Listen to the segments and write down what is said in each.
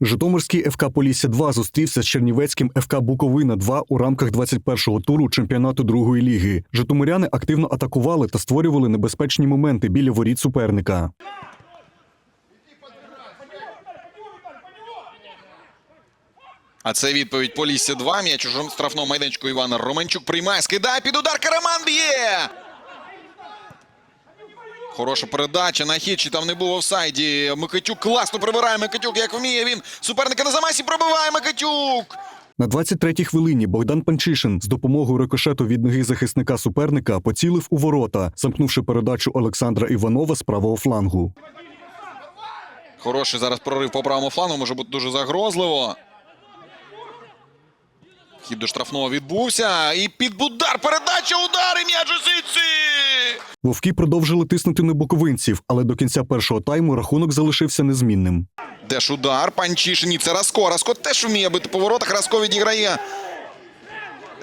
Житомирський ФК Полісся 2 зустрівся з Чернівецьким ФК Буковина 2 у рамках 21-го туру чемпіонату другої ліги. Житомиряни активно атакували та створювали небезпечні моменти біля воріт суперника. А це відповідь Полісся 2. М'яч у штрафному майданчику Івана Романчук приймає, скидає під удар. Караман б'є! Хороша передача на хід, чи там не був офсайді. Микитюк класно прибирає Микитюк, як вміє він. Суперника на замасі пробиває Микитюк. На 23-й хвилині Богдан Панчишин з допомогою рикошету від ноги захисника суперника поцілив у ворота, замкнувши передачу Олександра Іванова з правого флангу. Хороший зараз прорив по правому флангу, може бути дуже загрозливо. Хід до штрафного відбувся. І під удар передача, удар і м'яч у сітці! Вовки продовжили тиснути на буковинців, але до кінця першого тайму рахунок залишився незмінним. Де ж удар? Панчишин. Ні, це Раско. Раско теж вміє бити по воротах. Раско відіграє.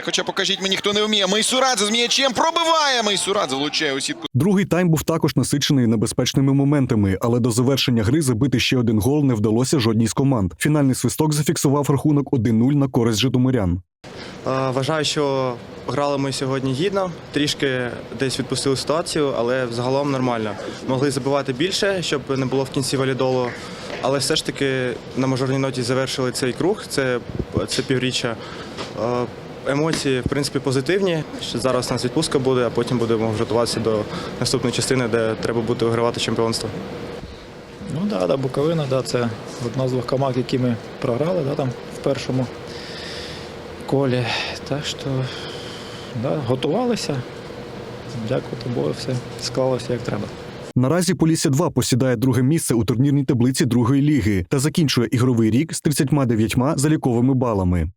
Хоча покажіть мені, хто не вміє. Мейсурадзе з м'ячем пробиває. Мейсурадзе влучає у сітку. Другий тайм був також насичений небезпечними моментами, але до завершення гри забити ще один гол не вдалося жодній з команд. Фінальний свисток зафіксував рахунок 1-0 на користь житомирян. Вважаю, що грали ми сьогодні гідно, трішки десь відпустили ситуацію, але взагалом нормально. Могли забивати більше, щоб не було в кінці валідолу. Але все ж таки на мажорній ноті завершили цей круг, це, це півріччя. Емоції, в принципі, позитивні. Зараз у нас відпустка буде, а потім будемо готуватися до наступної частини, де треба буде вигравати чемпіонство. Ну да, да, Буковина, да, це одна з двох команд, які ми програли да, там, в першому колі. Так що да, готувалися. Дякувати Богу, все склалося як треба. Наразі Полісся 2 посідає друге місце у турнірній таблиці другої ліги та закінчує ігровий рік з 39 заліковими балами.